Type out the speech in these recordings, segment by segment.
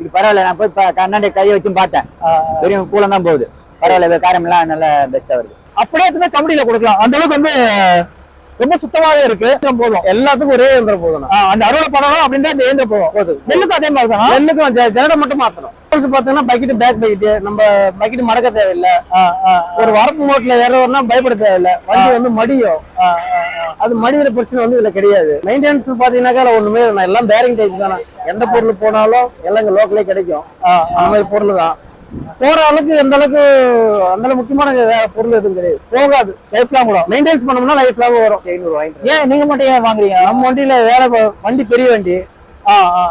இது பரவாயில்ல நான் போய் கண்ணாடி கையை வச்சு பார்த்தேன். வெறும் கூலம் தான் போகுது. பரவாயில்ல காரம் எல்லாம் நல்லா பெஸ்டா வருது. அப்படியே கம்பெனில கொடுக்கலாம். அந்த அளவுக்கு வந்து ரொம்ப சுத்தமாவே இருக்கு. போதும். எல்லாத்துக்கும் ஒரே இயந்திரம் போதும் அந்த அறுவடை பண்ணணும் அப்படின்னா இந்த இயந்திரம் போதும். போதும். நெல்லுக்கு அதே மாதிரி தான்? நெல்லுக்கும் ஜ- ஜனடை மட்டும் மாத்தணும். பாத்தீங்கன்னா பக்கெட் பேக் பக்கெட் நம்ம பக்கெட் மடக்க தேவையில்லை. ஒரு வரப்பு மோட்ல ஏறவர்னா பயப்பட தேவையில்லை. வண்டி வந்து மடியும். அது மடிக்கிற பிரச்சனை வந்து இதுல கிடையாது. மெயின்டெனன்ஸ் பாத்தீங்கன்னாக்கா ஒண்ணுமே. எல்லாம் பேரிங் டைப் தானே எந்த பொருள் போனாலும் எல்லாம் இங்க லோக்கலே கிடைக்கும். அந்த மாதிரி பொருள் தான். போற அளவுக்கு எந்த அளவுக்கு அந்த முக்கியமான பொருள் எதுவும் கிடையாது. போகாது. லைஃப் லாங் கூட மெயின்டைன்ஸ் பண்ணோம்னா லைஃப் லாங் வரும். ஏன் நீங்க மட்டும் ஏன் வாங்குறீங்க? நம்ம வண்டியில வேற வண்டி பெரிய வண்டி.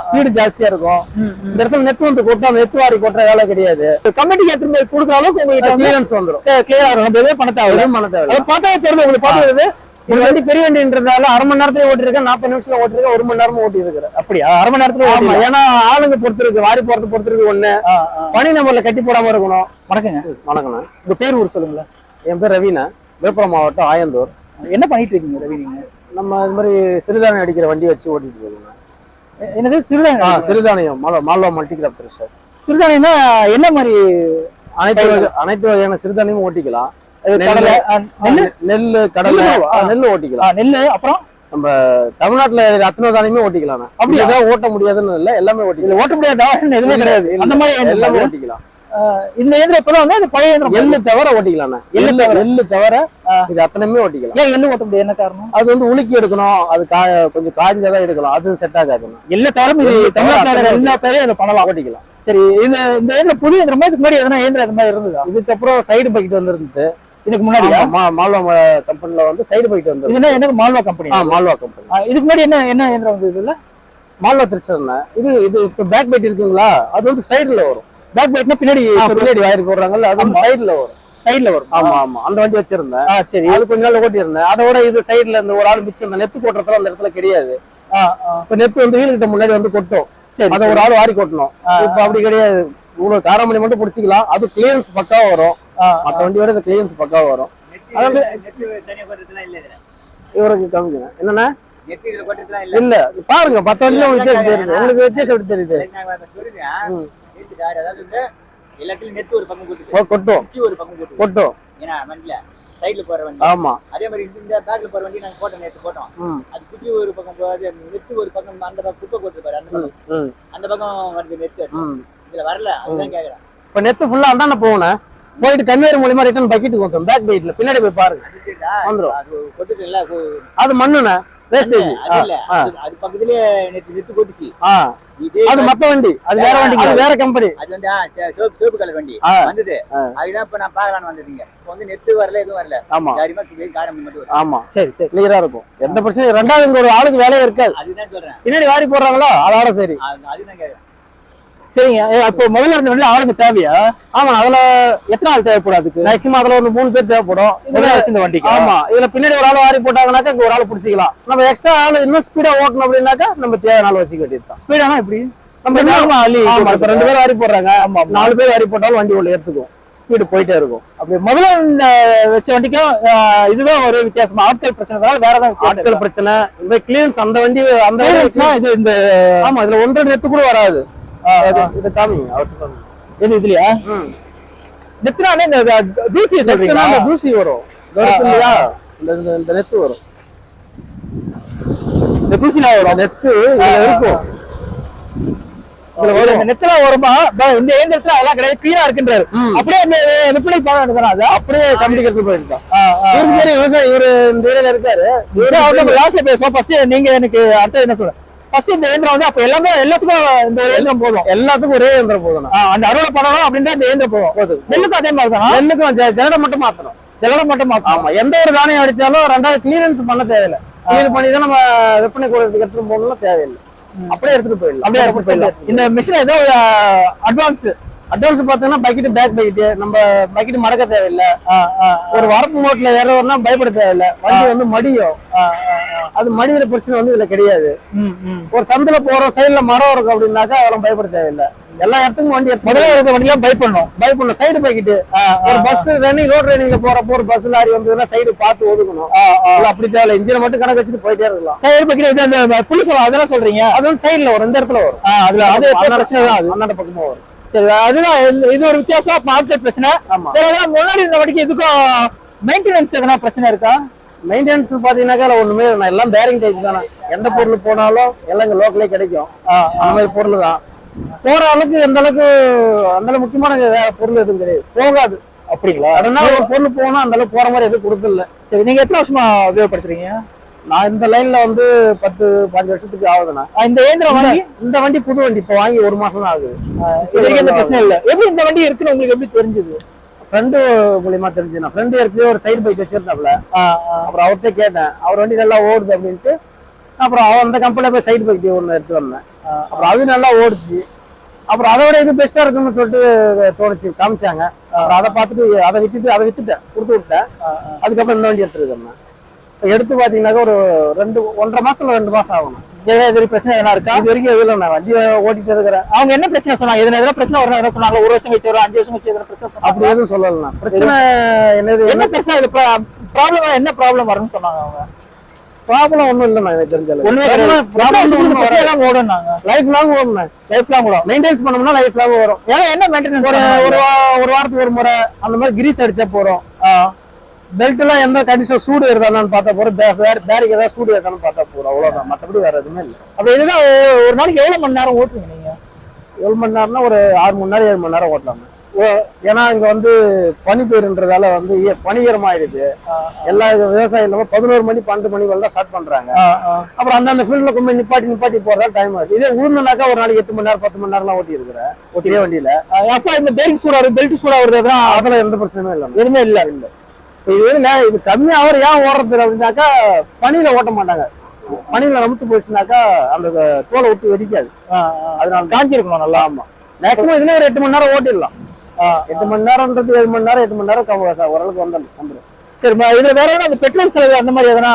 ஸ்பீடு ஜாஸ்தியா இருக்கும். இந்த இடத்துல நெட் வந்து கொட்டா நெட் வாரி கொட்டுற வேலை கிடையாது. கமிட்டிக்கு எடுத்து போய் கொடுக்குற அளவுக்கு வந்து கிளியரன்ஸ் வந்துடும் கிளியரா நம்ம எதுவும் பண்ண எதுவும் பண்ண தேவை பார்த்தா தெரியுது. உங்களுக்கு பார்த்தது இந்த வண்டி பெரிய வண்டின்றதால அரை மணி நேரத்துல ஓட்டிருக்கேன் நாற்பது நிமிஷத்துல ஓட்டிருக்கேன் ஒரு மணி நேரமும் ஓட்டி இருக்கிறேன் அப்படியா? அரை மணி நேரத்துல ஆமா. ஏன்னா ஆளுங்க பொறுத்து இருக்கு வாரி போறது பொறுத்து இருக்கு ஒண்ணு. பனி நம்பர்ல கட்டி போடாம இருக்கணும். வணக்கங்க. வணக்கண்ணா உங்க பேர் ஊர் சொல்லுங்களேன் என் பேர் ரவீனா விழுப்புரம் மாவட்டம் ஆயந்தூர். என்ன பண்ணிட்டு இருக்கீங்க ரவி நீங்க நம்ம இது மாதிரி சிறுதானியம் அடிக்கிற வண்டி வச்சு ஓட்டிட்டு இருக்கோங்க என்னது? சிறுதானியம் சிறுதானியம். Malwa Malwa multi crop thresher சிறுதானியம்னா என்ன மாதிரி அனைத்து அனைத்து வகையான சிறுதானியமும் ஓட்டிக்கலாம். கடலை நெல் நெல் ஓட்டிக்கலாம். அப்புறம்? நம்ம தமிழ்நாட்டுல அத்தனை தானியமே ஓட்டிக்கலாம் அப்படியா? அப்படியே ஓட்ட முடியாதுன்னு இல்ல எல்லாமே ஓட்டிக்கலாம். ஓட்ட முடியாத? எதுவுமே கிடையாது. அந்த மாதிரி எல்லாமே ஓட்டிக்கலாம். இந்த இயந்திரம் இப்பதான் வந்து அந்த பழைய இயந்திரம் எள்ளு தவிர ஓட்டிக்கலாம் எள்ளு எள்ளு தவிர. இது அத்தனையுமே ஓட்டிக்கலாம். ஏன் எள்ளு ஓட்ட முடியாது? என்ன காரணம்? அது வந்து உலுக்கி எடுக்கணும். அது கா கொஞ்சம் காய்ஞ்சதான் எடுக்கலாம். அது செட் இது எள்ளு தவிர தமிழ்நாட்டுல எல்லா பேரையும் பண்ணலாம். ஓட்டிக்கலாம். சரி இந்த இந்த இயந்திரம் புதிய இயந்திரம்? மாதிரி இதுக்கு முன்னாடி எதனா இயந்திரம் இந்த மாதிரி இருந்ததா? இதுக்கப்புறம் சைடு பக்கெட் வந்துருந்து இதுக்கு முன்னாடி மால்வா கம்பெனில வந்து சைடு பக்கெட் வந்து இது என்ன என்ன மால்வா கம்பெனி மால்வா கம்பெனி இதுக்கு முன்னாடி என்ன என்ன இயந்திரம் வந்து இதுல மால்வா திருச்சர்ண்ணா இது இது இப்ப பேக் பைட் இருக்குங்களா? அது வந்து சைடுல வரும். பேக் பைட்னா பின்னாடி பின்னாடி வயர் போடுறாங்கல்ல அது வந்து சைடுல வரும். சைடுல வரும். ஆமா ஆமா. அந்த வண்டி வச்சிருந்தேன். சரி. அது கொஞ்ச நாள் ஓட்டியிருந்தேன். அதோட இது சைடுல இந்த ஒரு ஆள் மிச்சம் நெத்து கொட்டுறதுல அந்த இடத்துல கிடையாது. இப்ப நெத்து வந்து வீல் கிட்ட முன்னாடி வந்து கொட்டும் சரி அதை ஒரு ஆள் வாரி கொட்டணும். இப்ப அப்படி கிடையாது. இவ்வளவு காரமணி மட்டும் பிடிச்சிக்கலாம். அது கிளியரன்ஸ் பக்காவா வரும். ஆ, மத்த வண்டியோட இந்த கிளியரன்ஸ் பக்காவா வரும். இவருக்கு காமிக்கணும் என்னன்னா இல்ல பாருங்க பத்து வண்டியில உங்களுக்கு வித்தியாசம் தெரியுது. உங்களுக்கு வித்தியாசம் எப்படி தெரியுது. எல்லாத்துலயும் நெட் ஒரு பக்கம் கொடுத்துட்டு கொ- கொட்டும். ஒரு பக்கம் கொடுத்து கொட்டும். ஏன்னா வண்டியில சைடுல போற வண்டி. ஆமா. அதே மாதிரி இந்த- பேக்ல போற வண்டி நாங்க போட்டோம் நேத்து போட்டோம். அது குச்சி ஒரு பக்கம் போகாது நெட் ஒரு பக்கம் அந்த பக்கம் குப்பை போட்டு பாரு அந்த பக்கம். அந்த பக்கம் வந்து நெட் ம். இதுல வரல அதுதான் கேக்குறேன். இப்ப நெத்து ஃபுல்லா அந்தாண்ட போகணும் போயிட்டு கன்வேயர் மூலியமா ரிட்டர்ன் பக்கெட்டுக்கு வந்துடும் பேக் பைட்ல பின்னாடி போய் பாருங்க. அதுடா, வந்துரும். அது மண்ணுண்ணே. வேஸ்டேஜ் அது பக்கத்துலயே கொட்டுச்சு ஆ. இதே அது மத்த வண்டி. அது வேற வண்டி. அது வேற கம்பெனி அது வந்து ஆ, சே- சிவப்பு சிவப்பு கலர் வண்டி. வந்தது. அதுதான் இப்ப நான் பாக்கலாம்னு வந்ததுங்க இப்ப வந்து நெட் வரல எதுவும் வரல. ஆமா. வெறும் காரம் மட்டும். ஆமா. சரி சரி. கிளியரா இருக்கும். எந்த பிரச்சனையும் ரெண்டாவது இங்க ஒரு ஆளுக்கு வேலையே இருக்காது. அதுதான் சொல்றேன். பின்னாடி வாரி போடுறாங்களோ? அதோட சரி. அது- அதுதான் கேக்குறேன். சரிங்க. அப்போ முதல்ல இருந்த வண்டியில ஆளுங்க தேவையா? ஆமா அதுல எத்தனை ஆள் தேவைப்படும் அதுக்கு? மேக்சிமம் அதுல ஒரு மூணு பேர் தேவைப்படும். வச்சிருந்த வண்டிக்கு. ஆமா இதுல பின்னாடி ஒரு ஆள் வாரி போட்டாங்கன்னாக்கா இங்க ஒரு ஆள் பிடிச்சிக்கலாம். நம்ம எக்ஸ்ட்ரா ஆள் இன்னும் ஸ்பீடா ஓட்டணும் அப்படின்னாக்கா நம்ம தேவையான ஆள் வச்சுக்க வேண்டியதுதான் ஸ்பீடானா எப்படி? நம்ம பேரும் போட்டுக்கலாம். ரெண்டு பேர் வாரி போடுறாங்க. ஆமா. நாலு பேர் வாரி போட்டாலும் வண்டி உள்ள எடுத்துக்கும் ஸ்பீடு போயிட்டே இருக்கும். அப்படி முதல்ல வச்ச வண்டிக்கும் இதுதான் ஒரு வித்தியாசமா. ஆட்கள் பிரச்சனை வேற வித்தியாசம் ஆட்கள் பிரச்சனை. இந்த கிளியன்ஸ் அந்த வண்டி அந்த? இது இந்த ஆமா இதுல ஒன்றரை நெத்து கூட வராது. இது- காமிங்க அவர்கிட்ட காமிங்க இது இதுலயா? ம். நெத்தினாலே இந்த தூசியை நெத்துனா சொல்றீங்களா? அந்த தூசி வரும். இந்த இல்லையா நெத்து வரும். இந்த தூசிலாம் வரும்? நெத்து இதுல இருக்கும். நெத்தில இந்த இயந்திரத்துல அதெல்லாம் கிடையாது கிளீனா இருக்குன்றாரு. அப்படியே விற்பனை பண்ண அது அப்படியே கம்பெனி ஆ. இவருக்கு தெரியும் விவசாயி இவரு இந்த இருக்காரு. லாஸ்ட்ல பேசுவோம். ஃபர்ஸ்ட் நீங்க எனக்கு அடுத்தது என்ன சொல்லுங்க? ஃபர்ஸ்ட் இந்த இயந்திரம் வந்து அப்ப எல்லாமே எல்லாத்துக்கும் இந்த இயந்திரம் போதும். எல்லாத்துக்கும் ஒரே இயந்திரம் போதும் அந்த அறுவடை பண்ணணும் அப்படின்றா இந்த இயந்திரம் போதும். போதும். நெல்லுக்கும் அதே மாதிரி தானா? நெல்லுக்கும் ஜ- ஜனடை மட்டும் மாத்தணும். ஜலடம் மட்டும் மாத்தணும். ஆமா எந்த ஒரு தானியம் அடிச்சாலும் ரெண்டாவது கிளியரன்ஸ் பண்ண தேவையில்லை. கிளியர் பண்ணி தான் நம்ம விற்பனை கூடத்துக்கு எடுத்துட்டு போகணும்னா தேவையில்லை. அப்படியே எடுத்துட்டு போயிடலாம். அப்படியே எடுத்து போயிடலாம். இந்த மிஷின் ஏதோ அட்வான்ஸ் அட்வான்ஸ் பார்த்தீங்கன்னா பக்கெட் பேக் பக்கெட் நம்ம பக்கெட் மடக்க தேவையில்லை. ஒரு வரப்பு மோட்ல ஏறவர்னா பயப்பட தேவையில்லை. வண்டி வந்து மடியும். அது மடிக்கிற பிரச்சனை வந்து இதுல கிடையாது. ஒரு சந்தில போறோம் சைடுல மரம் இருக்கும் அப்படின்னாக்கா அதெல்லாம் பயப்பட தேவையில்லை. எல்லா இடத்துக்கும் வண்டி முதல்ல இருக்க வண்டிலாம் பயப்படணும். பயப்படணும். சைடு பக்கெட் ஆ, ஆ, ஒரு பஸ் ரன்னிங் ரோட் ரன்னிங்ல போறப்போ ஒரு பஸ் லாரி வந்ததுன்னா சைடு பார்த்து ஒதுக்கணும். அப்படி தேவையில்ல. இன்ஜினை மட்டும் கணக்கு வச்சுட்டு போயிட்டே இருக்கலாம். சைடு பக்கெட் வச்சு அந்த புளி சொல்லுவோம் அதெல்லாம் சொல்றீங்க? அது வந்து சைடுல வரும். இந்த இடத்துல வரும். அதுல அது பிரச்சனை தான் அது அந்தாண்ட பக்கமா வரும். சரி அதுதான் இது- ஒரு வித்தியாசம் மார்க்கெட் பிரச்சனை. முன்னாடி இருந்த இதுக்கும் மெயின்டெனன்ஸ் எதனா பிரச்சனை இருக்கா? மெயின்டெனன்ஸ் பாத்தீங்கன்னாக்கா ஒண்ணுமே. எல்லாம் பேரிங் டைப் தானே. எந்த பொருள் போனாலும் எல்லாம் இங்க லோக்கலே கிடைக்கும். அந்த மாதிரி பொருள் தான். போற அளவுக்கு எந்த அளவுக்கு அந்த முக்கியமான பொருள் எதுவும் கிடையாது. போகாது. அப்படிங்களா? அதனால ஒரு பொருள் போனா அந்த அளவுக்கு போற மாதிரி எதுவும் கொடுக்கல. சரி நீங்க எத்தனை வருஷமா உபயோகப்படுத்துறீங்க? நான் இந்த லைன்ல வந்து பத்து பாஞ்சு வருஷத்துக்கு ஆகுதுண்ணா. இந்த இயந்திரம் வாங்கி இந்த வண்டி புது வண்டி இப்போ வாங்கி ஒரு மாசம் தான் ஆகுது. எந்த பிரச்சனை இல்ல. எப்படி இந்த வண்டி இருக்குன்னு உங்களுக்கு எப்படி தெரிஞ்சது? ஃப்ரெண்டு மூலியமா தெரிஞ்சு நான் ஃப்ரெண்டு ஏற்கனவே ஒரு சைடு பைக் வச்சிருந்தாப்ல. அப்புறம் அவர்கிட்ட கேட்டேன். அவர் வண்டி நல்லா ஓடுது அப்படின்ட்டு. அப்புறம் அவன் அந்த கம்பெனில போய் சைடு பைக் ஒன்று எடுத்து வந்தேன். அப்புறம் அது நல்லா ஓடுச்சு. அப்புறம் அதை விட இது பெஸ்டா இருக்குன்னு சொல்லிட்டு தோணுச்சு காமிச்சாங்க. அப்புறம் அதை பார்த்துட்டு அதை விட்டுட்டு அதை வித்துட்டேன் கொடுத்து விட்டேன். அதுக்கப்புறம் இந்த வண்டி எடுத்துருக்கேன் எடுத்து பாத்தீங்கன்னாக்கா ஒரு ரெண்டு ஒன்றரை மாசத்துல ரெண்டு மாசம் ஆகணும் ஏதாவது பிரச்சனை எதனா இருக்கா? இது வரைக்கும் எதுவும் நான் வண்டி ஓட்டிட்டு இருக்கிறேன் அவங்க என்ன பிரச்சனை சொன்னாங்க? எதனா எதனா பிரச்சனை வரும் சொன்னாங்க ஒரு வருஷம் கழிச்சு வரும் அஞ்சு வருஷம் கழிச்சு எதனா பிரச்சனை அப்படி எதுவும் சொல்லலாம் பிரச்சனை என்னது? என்ன பிரச்சனை? இது ப்ராப்ளம் என்ன ப்ராப்ளம் வரும்னு சொன்னாங்க அவங்க? ப்ராப்ளம் ஒன்றும் இல்லை எனக்கு தெரிஞ்ச ஒண்ணுமே ப்ராப்ளம் ஓடுனாங்க லைஃப் லாங் வரும் லைஃப் லாங் மெயின்டைன்ஸ் பண்ணோம்னா லைஃப் லாங் வரும் ஏன்னா என்ன மெயின்டெனன்ஸ் ஒரு ஒரு வாரத்துக்கு ஒரு முறை அந்த மாதிரி கிரீஸ் அடிச்சா போறோம் பெல்ட் எல்லாம் எந்த கண்டிஷன் சூடு இருக்கான்னு பார்த்தா போறோம். பேரிக் ஏதாவது சூடு இருக்கான்னு பார்த்தா போறோம். அவ்வளவுதான். மற்றபடி வேற எதுவுமே இல்லை. அப்ப இதுதான் ஒரு நாளைக்கு எவ்வளவு மணி நேரம் ஓட்டுவீங்க நீங்க? ஏழு மணி நேரம்னா ஒரு ஆறு மணி நேரம் ஏழு மணி நேரம் ஓட்டலாம். ஏன்னா இங்க வந்து பனி பெயர்ன்றதால வந்து ஏ- பனிகரமாயிடுது எல்லா விவசாயம் இல்லாம பதினோரு மணி பன்னெண்டு மணி வரலாம் ஸ்டார்ட் பண்றாங்க. அப்புறம் அந்தந்த ஃபீல்ட்ல கொண்டு நிப்பாட்டி நிப்பாட்டி போறதா டைம் ஆகுது. இதே உளுந்துனாக்கா ஒரு நாளைக்கு எட்டு மணி நேரம் பத்து மணி நேரம்லாம் ஓட்டி இருக்கிறேன் ஓட்டியே வண்டியில. அப்ப இந்த பேரிங் சூடா வருது பெல்ட் சூடா வருது அதெல்லாம் எந்த பிரச்சனையும் இல்லை. எதுவுமே இல்ல. இல்ல. இது இது கம்மியா அவர் ஏன் ஓடுறது அப்படின்னாக்கா பனியில ஓட்ட மாட்டாங்க. பனியில நமுத்து போச்சுனாக்கா அந்த தோலை விட்டு வெடிக்காது. அதனால காஞ்சி இருக்கணும் நல்லா ஆமா. மேக்ஸிமம் இதுல ஒரு எட்டு மணி நேரம் ஓட்டிடலாம். எட்டு மணி நேரம்ன்றது ஏழு மணி நேரம் எட்டு மணி நேரம் ஓரளவுக்கு வந்துடும் வந்துடும். சரி இதுல வேற எதனா அந்த பெட்ரோல் செலவு அந்த மாதிரி எதனா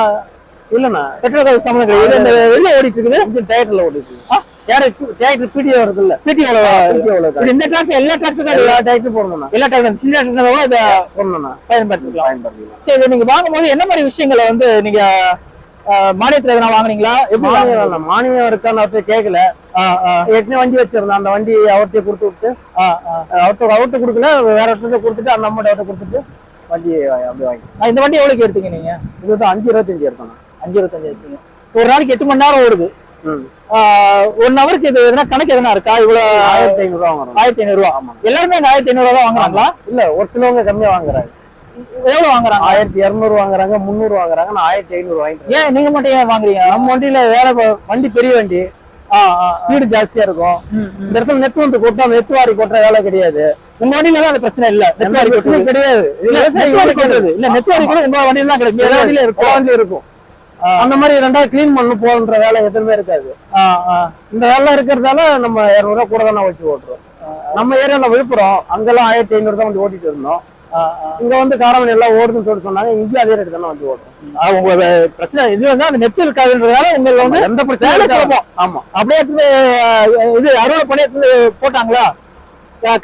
இல்லண்ணா? பெட்ரோல் செலவு சம்பந்தம் கிடையாது. வெளில ஓடிட்டு இருக்குது? டயர்ல ஓடிட்டு டயர் பிடி வருது இல்ல எவ்வளவு இந்த டிராக்டர் எல்லா டிராக்டருக்கும் எல்லா டயர்ட்டும் போடணும்ண்ணா. எல்லா டிராக்டர் சின்ன டிராக்டர் கூட இதை பயன்படுத்திக்கலாம். பயன்படுத்திக்கலாம். சரி நீங்க வாங்கும்போது என்ன மாதிரி விஷயங்களை வந்து நீங்க மானியத்துல எதனா வாங்குனீங்களா? எப்படி? மானியம் இருக்கான்னு அவர்கிட்ட கேட்கல ஏற்கனவே வண்டி வச்சிருந்தேன். அந்த வண்டி அவர்கிட்ட கொடுத்து விட்டு. அவர்கிட்ட அவர்கிட்ட கொடுக்கல. வேற ஒருத்தர் கொடுத்துட்டு அந்த அம்மாட்ட அவர்கிட்ட கொடுத்துட்டு வண்டி அப்படி வாங்கி இந்த வண்டி எவ்வளவுக்கு எடுத்தீங்க நீங்க? இது வந்து அஞ்சு இருபத்தஞ்சு இருக்கணும் அஞ்சு இருபத்தஞ்சு எடுத்தீங்க. ஒரு நாளைக்கு எட்டு மணி நேரம் ஓடுது. ஒன் ஹவருக்கு இது எதனா கணக்கு எதனா இருக்கா? இவ்வளவு ஆயிரத்தி ஐநூறு ரூபா வாங்குறோம். ஆயிரத்தி ஐநூறு ரூபா எல்லாருமே இந்த ஆயிரத்தி ஐநூறு ரூபா வாங்குறாங்களா இல்ல ஒரு சிலவங்க கம்மியா வாங்குறாங்க. எவ்வளவு வாங்குறாங்க? ஆயிரத்தி இருநூறு வாங்குறாங்க முந்நூறு வாங்குறாங்க நான் ஆயிரத்தி ஐநூறு வாங்கிட்டு ஏன் நீங்க மட்டும் ஏன் வாங்குறீங்க? நம்ம வண்டியில வேற வண்டி பெரிய வண்டி. ஸ்பீடு ஜாஸ்தியா இருக்கும். இந்த இடத்துல நெத்து வந்து கொட்டா நெத்து வாரி கொட்டுற வேலை கிடையாது. உங்க வண்டியில தான் அந்த பிரச்சனை இல்ல. நெட்வாரி பிரச்சனையும் கிடையாது. இல்ல வண்டி கொட்டுறது இல்ல நெட்வாரி கூட உங்க வண்டியில தான் கிடைக்கும். இருக்கும். அந்த மாதிரி ரெண்டாவது கிளீன் பண்ணு போன்ற வேலை எதுவுமே இருக்காது. இந்த வேலை இருக்கிறதால நம்ம இருநூறு ரூபா கூட தானே வச்சு ஓட்டுறோம். நம்ம ஏரியால விழுப்புரம் அங்கெல்லாம் ஆயிரத்தி ஐநூறு தான் வந்து ஓட்டிட்டு இருந்தோம். இங்க வந்து காரமணி எல்லாம் ஓடுதுன்னு சொல்லி சொன்னாங்க இங்கேயும் அதே ரேட்டு தானே வந்து ஓட்டுறோம். உங்க பிரச்சனை இது வந்து அந்த நெட் இருக்காதுன்றதால உங்களுக்கு வந்து எந்த வேலை பிரச்சனையும் சுலபம். ஆமா. அப்படியே இது அறுவடை பண்ணி எடுத்து போட்டாங்களா?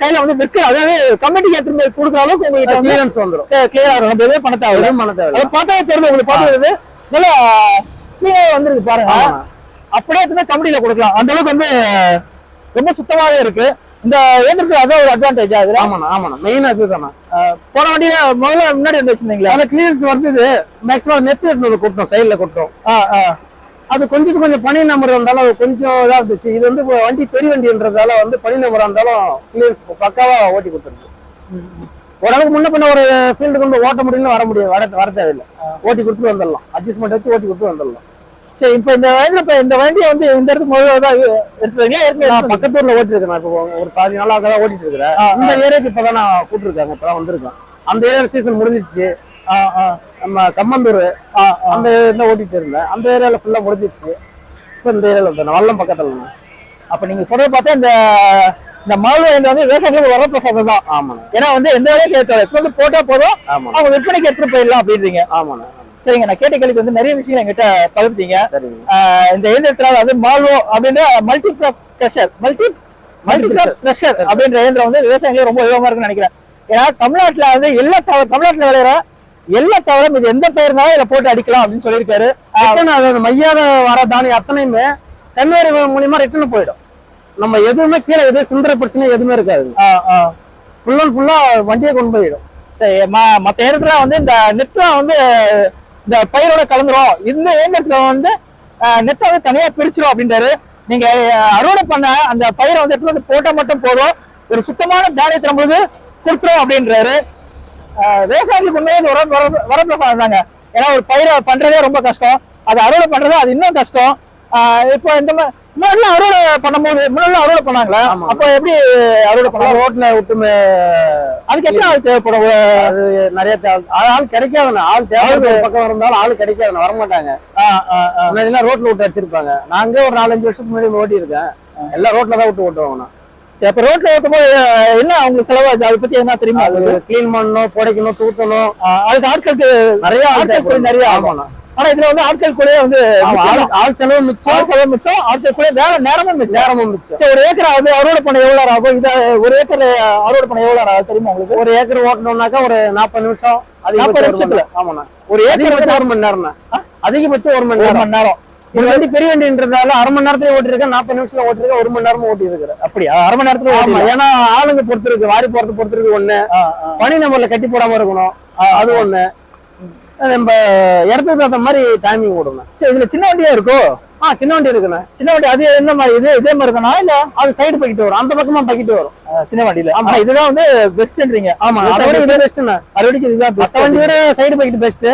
கையில வந்து விற்க அதாவது கமிட்டிக்கு எடுத்துட்டு போய் கொடுக்குற அளவுக்கு வந்து கிளியரன்ஸ் வந்துடும் கிளியர் நம்ம எதுவும் பண்ண எதுவும் பண்ண அதை பார்த்தா தெரியுது உங்களுக்கு பார்த்தது நல்லா கிளியர் வந்திருக்கு பாருங்க. அப்படியே எடுத்து கம்பெனில கொடுக்கலாம். அந்த அளவுக்கு வந்து ரொம்ப சுத்தமாவே இருக்கு. இந்த இயந்திரத்துக்கு அதான் ஒரு அட்வான்டேஜ் அதுல ஆமாண்ணா ஆமாண்ணா. மெயின் அதுதாண்ணா போன வண்டியில முதல்ல முன்னாடி வந்து வச்சிருந்தீங்களா அந்த கிளியரன்ஸ் வந்தது. மேக்ஸிமம் நெட் எடுத்து கொட்டணும் சைடுல ஆ. அது கொஞ்சம் கொஞ்சம் பனி நம்பர் இருந்தாலும் கொஞ்சம் இதா இருந்துச்சு. இது வந்து வண்டி பெரிய வண்டின்றதால வந்து பனி நம்பர் இருந்தாலும் கிளியரன்ஸ் பக்காவா ஓட்டி கொடுத்துருக்கு ஓரளவுக்கு முன்ன பின்ன ஒரு ஃபீல்டு கொண்டு ஓட்ட முடியும்னு வர முடியாது. வர வர தேவையில்லை. ஓட்டி கொடுத்துட்டு வந்துடலாம். அட்ஜஸ்ட்மெண்ட் வச்சு ஓட்டி கொடுத்து வந்துடலாம். சரி இப்ப இந்த வண்டியில இப்ப இந்த வண்டியை வந்து இந்த இடத்துக்கு முதல்ல தான் எடுத்துருக்கீங்க ஏற்கனவே பக்கத்தூர்ல ஓட்டி இருக்கேன் நான். இப்போ ஒரு பாதி நாளா அங்கதான் ஓட்டிட்டு இருக்கிறேன் இந்த ஏரியாக்கு இப்பதான் நான் கூட்டிருக்காங்க இப்பதான் வந்திருக்கேன். அந்த ஏரியா சீசன் ஆ, நம்ம கம்மந்தூர். அந்த ஏரியா ஓட்டிட்டு இருந்தேன். அந்த ஏரியால ஃபுல்லா முடிஞ்சிருச்சு இப்போ இந்த ஏரியால வந்தேன். வல்லம் பக்கத்துல. அப்ப நீங்க சொல்றத பார்த்தா இந்த இந்த மால்வா எந்திரம் வந்து விவசாயிகளுக்கு வரப்பிரசாதம் தான். ஆமாண்ணா. ஏன்னா வந்து எந்த வேலையும் தேவை எடுத்து வந்து போட்டா போதும். அவங்க விற்பனைக்கு எடுத்துட்டு போயிடலாம் அப்படின்றீங்க. ஆமாண்ணா. சரிங்க நான் கேட்ட கேள்விக்கு வந்து நிறைய பகிர்ந்தீங்க. சரிங்க. ஆஹ் இந்த இயந்திரத்துல அதாவது மால்வோ அப்படின்ற multi pressure multi multi pressure அப்படின்ற இயந்திரம் வந்து விவசாயிகளுக்கு ரொம்ப உபயோகமா இருக்குன்னு நினைக்கிறேன். ஏன்னா தமிழ்நாட்டுல வந்து எல்லா தமிழ்நாட்டுல விளையிற எல்லா தவறும் இது எந்த பயிர்னாலும் இதை போட்டு அடிக்கலாம் அப்படின்னு சொல்லியிருக்காரு. மையாத வர தானியம் அத்தனையுமே கன்வேரி மூலியமா ரிட்டர்ன் போயிடும். நம்ம எதுவுமே கீழே எதுவும் சிந்தர பிரச்சனை எதுவுமே இருக்காது. ஃபுல் அண்ட் ஃபுல்லா வண்டியை கொண்டு போயிடும். சரி, ம- மத்த இடத்துல வந்து இந்த நெட்ல வந்து இந்த பயிரோட கலந்துரும். இந்த இயந்திரத்துல வந்து நெட்டை வந்து தனியா பிரிச்சிரும் அப்படின்றாரு. நீங்க அறுவடை பண்ண அந்த பயிரை வந்து எடுத்துட்டு வந்து போட்டா மட்டும் போதும். ஒரு சுத்தமான தானியத்தை நம்மளுக்கு கொடுத்துரும் அப்படின்றாரு. விவசாயிகளுக்கு உண்மையே வர வரப்பிரசாதம் தாங்க. ஏன்னா ஒரு பயிரை பண்றதே ரொம்ப கஷ்டம். அது அறுவடை பண்றது அது இன்னும் கஷ்டம். இப்போ இந்த மாதிரி முன்னாடி அறுவடை பண்ணும்போது முன்னாடி அறுவடை பண்ணாங்களா. அப்போ எப்படி அறுவடை பண்ணாங்க? ரோட்ல விட்டுமே அதுக்கு எத்தனை ஆள் தேவைப்படும் அது நிறைய தேவை ஆள் கிடைக்காதுண்ணா. ஆள் தேவை பக்கம் இருந்தாலும் ஆள் கிடைக்காதுண்ணா வரமாட்டாங்க. முன்னாடிலாம் ரோட்ல விட்டு அடிச்சிருப்பாங்க. நாங்க ஒரு நாலஞ்சு வருஷத்துக்கு முன்னாடி ஓட்டி இருக்கேன் எல்லாம் ரோட்ல தான் விட்டு ஓட்டுவாங்கண்ணா. சரி அப்ப ரோட்ல ஓட்டும்போது என்ன அவங்களுக்கு செலவாச்சு? அதை பத்தி என்ன தெரியுமா? அது கிளீன் பண்ணணும் புடைக்கணும் தூக்கணும் அதுக்கு ஆட்களுக்கு நிறைய ஆட்கள். நிறைய ஆமாண்ணா. ஆனா இதுல வந்து ஆட்கள் கூட வந்து ஆள் செலவு மிச்சம். ஆள் செலவு மிச்சம் ஆட்கள் கூட வேலை நேரமும் மிச்சம். நேரமும் மிச்சம். ஒரு ஏக்கர் வந்து அறுவடை பண்ண எவ்வளவு ஆகும்? இத ஒரு ஏக்கர் அறுவடை பண்ண எவ்வளவு ஆகும் தெரியுமா உங்களுக்கு? ஒரு ஏக்கர் ஓட்டணும்னாக்கா ஒரு நாற்பது நிமிஷம் நாற்பது நிமிஷத்துல? ஆமாண்ணா. ஒரு ஏக்கர் அதிகபட்சம் ஒரு மணி நேரம்ண்ணா. அதிகபட்சம் ஒரு மணி நேரம். மணி நேரம். இது வண்டி பெரிய வண்டின்றதால அரை மணி நேரத்துல ஓட்டிருக்கேன் நாற்பது நிமிஷத்துல ஓட்டிருக்கேன் ஒரு மணி நேரமும் ஓட்டி இருக்கிறேன் அப்படியா? அரை மணி நேரத்துல ஆமா. ஏன்னா ஆளுங்க பொறுத்து இருக்கு வாரி போறது பொறுத்து இருக்கு ஒண்ணு. பனி நம்பர்ல கட்டி போடாம இருக்கணும். அது ஒண்ணு. நம்ம இடத்துக்கு தகுந்த மாதிரி டைமிங் விடணும் சரி இதுல சின்ன வண்டியா இருக்கோ? ஆ சின்ன வண்டி இருக்குண்ணே. சின்ன வண்டி அது என்ன மாதிரி இது இதே மாதிரி தானா இல்ல அது சைடு பக்கிட்டு வரும். அந்த பக்கமா பக்கிட்டு வரும். சின்ன வண்டியில. ஆமா இதுதான் வந்து பெஸ்ட்ன்றீங்க ஆமா அதை விட இது பெஸ்ட்ண்ணே அறுவடைக்கு இதுதான் பெஸ்ட் வண்டி விட side bucket best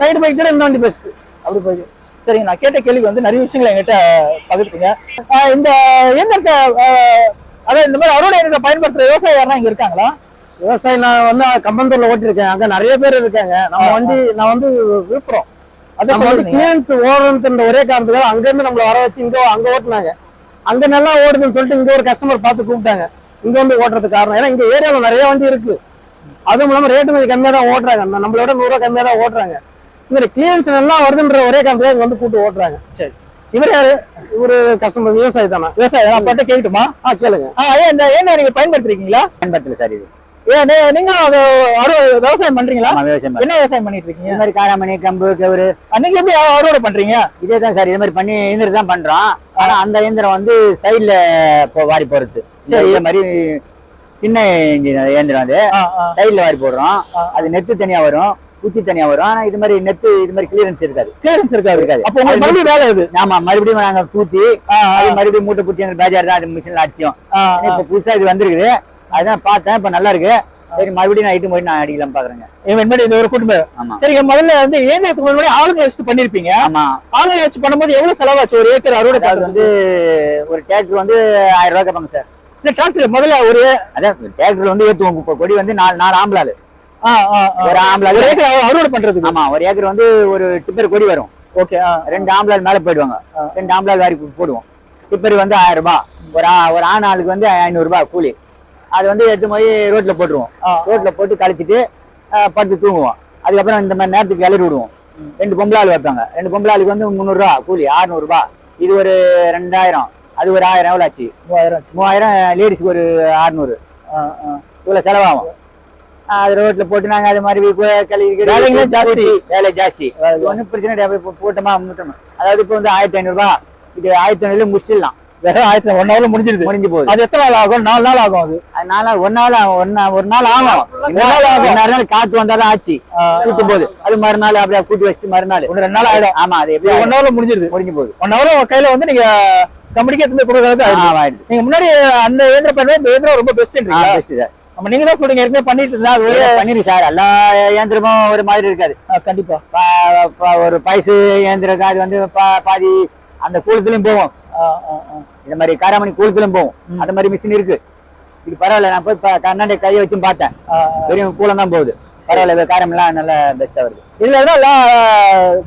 side bucket இந்த வண்டி பெஸ்ட் அப்படி போய் சரிங்க நான் கேட்ட கேள்வி வந்து நிறைய விஷயங்களை என்கிட்ட பகிர்ந்துங்க இந்த ஆஹ் அதாவது இந்த மாதிரி அறுவடை பயன்படுத்துற விவசாயி யாரா இங்க இருக்காங்களா? விவசாயி நான் வந்து கம்பந்தூர்ல ஓட்டிருக்கேன் அங்க நிறைய பேர் இருக்காங்க. நம்ம வண்டி நான் வந்து விழுப்புரம். அதான் நம்ம வந்து. கிளியரன்ஸ் ஓடணுன்ற ஒரே காரணத்துக்காக அங்க இருந்து நம்மள வர வச்சு இங்க அங்க ஓட்டுனாங்க. அங்க நல்லா ஓடுதுன்னு சொல்லிட்டு இங்க ஒரு கஸ்டமர் பார்த்து கூப்பிட்டாங்க. இங்க வந்து ஓட்டுறதுக்கு காரணம். ஏன்னா இங்க ஏரியால நிறைய வண்டி இருக்கு. அதுவும் இல்லாம ரேட்டு கொஞ்சம் கம்மியா தான் ஓட்டுறாங்க. நம்ம- நம்மளோட நூறு ரூபா கம்மியா தான் ஓட்டுறாங்க. இந்த கிளியரன்ஸ் நல்லா வருதுன்ற ஒரே காரணத்துக்காக இங்க வந்து கூப்பிட்டு ஓட்டுறாங்க. சரி. இவர் யாரு? இவரு கஸ்டமர் விவசாயி தானே? விவசாயி நான் பாட்ட கேட்கட்டுமா ஆ கேளுங்க. ஆ ஏன் ஏன் நீங்க பயன்படுத்திருக்கீங்களா பயன்படுத்தல சார் இது. நீங்க விவசாயம் பண்றீங்களா? என்ன விவசாயம் பண்ணிட்டு இருக்கீங்க இது மாதிரி காராமணி கம்பு கவுரு. அன்னைக்கு எப்படி அறுவடை பண்றீங்க? இதே தான் சார் இது மாதிரி பண்ணி இயந்திரம் தான் பண்றோம். ஆனா அந்த இயந்திரம் வந்து சைடுல வாரி போறது சரி. இதே மாதிரி சின்ன இயந்திரம் அது. சைடுல வாரி போடுறோம். அது நெத்து தனியா வரும். குச்சி தனியா வரும். ஆனா இது மாதிரி நெத்து இது மாதிரி கிளியரன்ஸ் இருக்காது. கிளியரன்ஸ் இருக்காது. இருக்காது. அப்போ மறுபடியும் வேலை இது ஆமா மறுபடியும் நாங்க தூத்தி ஆ, அது மறுபடியும் மூட்டை குத்தி அந்த பேஜார் தான் அது மிஷின்ல அடிச்சோம். இப்ப புதுசா இது வந்திருக்குது. அதான் பார்த்தேன் இப்ப நல்லா இருக்கு. சரி மறுபடியும் நான் இட்டு போய் நான் அடிக்கலாம் பாக்குறேங்க. முன்னாடி இந்த ஒரு குடும்பம். ஆமா. சரிங்க முதல்ல வந்து இயந்திரத்துக்கு முன்னாடி ஆளுங்களை வச்சு பண்ணிருப்பீங்க? ஆமா. ஆளுங்களை வச்சு பண்ணும்போது எவ்வளவு செலவாச்சு? ஒரு ஏக்கர் அறுவடை பண்றது வந்து ஒரு டிராக்டர் வந்து ஆயிரம் ரூபாய் கேட்பாங்க சார். இந்த டிராக்டர் முதல்ல ஒரு அதான் டிராக்டர் வந்து ஏத்துவோம். இப்போ கொடி வந்து நாலு நாலு ஆம்பளாது ஆ, ஆ, ஆ. ஒரு ஆம்பளாது ஒரு ஏக்கர் அறுவடை பண்றதுக்கு? ஆமா ஒரு ஏக்கர் வந்து ஒரு டிப்பர் கொடி வரும். ஓகே ரெண்டு ஆம்பளால் மேல போயிடுவாங்க. ரெண்டு ஆம்பளால் வாரி போடுவோம். டிப்பர் வந்து ஆயிரம் ரூபாய். ஒரு ஒரு ஆண் ஆளுக்கு வந்து ஐநூறு ரூபாய் கூலி. அது வந்து எடுத்து போய் ரோட்ல போட்டுருவோம். ரோட்ல போட்டு கழிச்சிட்டு படுத்து தூங்குவோம். அதுக்கப்புறம் இந்த மாதிரி நேரத்துக்கு கிளறி விடுவோம். ரெண்டு பொம்பளை ஆள் வைப்பாங்க ரெண்டு பொம்பளை ஆளுக்கு வந்து முந்நூறுரூவா கூலி அறுநூறுபா. இது ஒரு ரெண்டாயிரம். அது ஒரு ஆயிரம் எவ்வளோ ஆச்சு? மூவாயிரம் மூவாயிரம் லேடிஸ்க்கு ஒரு அறுநூறு. இவ்வளோ செலவாகும். அது ரோட்ல போட்டு நாங்க அது மாதிரி வேலைங்களும் ஜாஸ்தி. வேலை ஜாஸ்தி. ஒன்றும் பிரச்சனை போட்டோமா முட்டோமா அதாவது இப்போ வந்து ஆயிரத்தி ஐநூறுபா. இது ஆயிரத்தி ஐநூறுல முடிச்சிடலாம். வெறும் ஆயிரத்தி ஒன் ஹவர்ல முடிஞ்சிருது. முடிஞ்சு போகுது. அது எத்தனை நாள் ஆகும்? நாலு நாள் ஆகும் அது. நாள் ஆகும், ஒரு நாள் ஒரு நாள் ஆகும். நாள் ஆகும். காத்து வந்தாதான் ஆச்சு. கூட்டும் போது. அது மறுநாள் அப்படியே கூட்டி வச்சு மறுநாள். ஒன்று ரெண்டு நாள் ஆயிடும். ஆமா அது எப்படி ஒன் ஹவர்ல முடிஞ்சிருது. முடிஞ்சு போகுது. ஒன் ஹவர் உங்க கையில வந்து நீங்க கம்பெனிக்கு எடுத்து போய் கொடுக்கறது ஆயிடுது. நீங்க முன்னாடி அந்த இயந்திரம் பண்ண இந்த இயந்திரம் ரொம்ப best சார் நம்ம நீங்க தான் சொல்றீங்க ஏற்கனவே பண்ணிட்டு இருந்தா அது ஒரு பண்ணிருக்கு சார் எல்லா இயந்திரமும் ஒரு மாதிரி இருக்காது. கண்டிப்பா. ஒரு பைசு இயந்திரம் அது வந்து பாதி அந்த கூலத்துலயும் போவோம். இந்த மாதிரி காராமணி கூலத்துலயும் போவோம் அந்த மாதிரி மிஷின் இருக்கு. இது பரவாயில்ல நான் போய் கண்ணாடி கையை வச்சும் பார்த்தேன். வெறும் கூலம் தான் போகுது. பரவாயில்ல காரமெல்லாம் நல்லா பெஸ்டா வருது. இதுல எதனா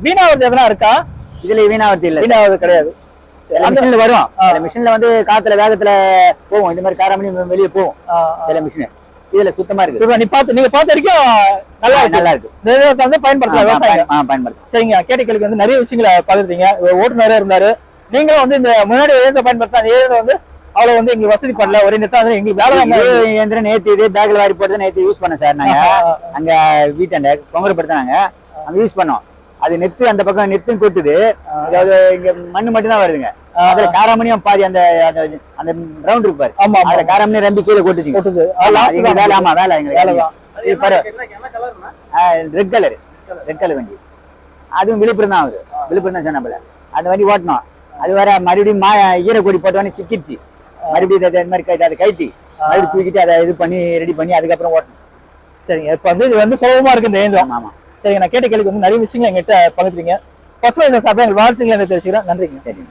வீணாவது எதனா இருக்கா? இதுல வீணாவத்தி இல்ல. வீணாவது கிடையாது. மிஷின்ல வரும். சில மிஷின்ல வந்து காத்துல வேகத்துல போகும். இந்த மாதிரி காராமணி வெளியே போகும். ஆ, சில மிஷின் இதுல சுத்தமா இருக்கு நீ பார்த்து நீங்க பார்த்த வரைக்கும் நல்லா இருக்கு. நல்லா இருக்கு. வந்து பயன்படுத்தலாம் விவசாயம். ஆ, பயன்படுத்து சரிங்க கேட்டகளுக்கு வந்து நிறைய விஷயங்களை பார்த்துருந்தீங்க ஓட்டுநரே இருந்தாரு. நீங்களும் வந்து இந்த முன்னாடி இயந்திரம் பயன்படுத்தா அந்த இயந்திரம் வந்து அவ்வளவு வந்து எங்களுக்கு வசதி பண்ணல ஒரே நிறுத்தம் எங்களுக்கு வேலை இயந்திரம் நேத்து இது பேக்ல வாரி போட்டு நேத்து யூஸ் பண்ணோம் சார் நாங்க. அங்க வீட்டாண்ட பொங்கல்படுத்தினாங்க அங்க யூஸ் பண்ணோம். அது நெத்து அந்த பக்கம் நெத்தும் கொட்டுது. அதாவது இங்க மண்ணு மட்டும் தான் வருதுங்க. அதுல காராமணியும் பாதி அந்த அந்த- ரவுண்ட் இருக்கு பாரு. ஆமா அதுல காராமணி ரம்பி கீழே கொட்டுச்சுங்க கொட்டுது. வேலை ஆமா வேலை எங்களுக்கு வேலை ரெட் கலர் ரெட் கலர் வண்டி. அதுவும் விழுப்புரம் தான் ஆகுது விழுப்புரம் தான் சொன்னாப்புல. அந்த வண்டி ஓட்டணும் அது வேற மறுபடியும் மா ஈரக்கொடி போட்ட உடனே சிக்கிடுச்சு மறுபடியும் இதை இந்த மாதிரி அதை கைட்டி மறுபடியும் தூக்கிட்டு அதை இது பண்ணி ரெடி பண்ணி அதுக்கப்புறம் ஓட்டணும். சரிங்க. இப்ப வந்து இது வந்து சுலபமா இருக்கு இந்த இயந்திரம். ஆமா ஆமா. சரிங்க நான் கேட்ட கேள்விக்கு வந்து நிறைய விஷயங்கள் எங்கிட்ட பகிர்ந்தீங்க. பசுமை சாப்பிட எங்கள் வாழ்த்துக்களை தெரிவிச்சுக்கிறேன். நன்றிங்க. சரி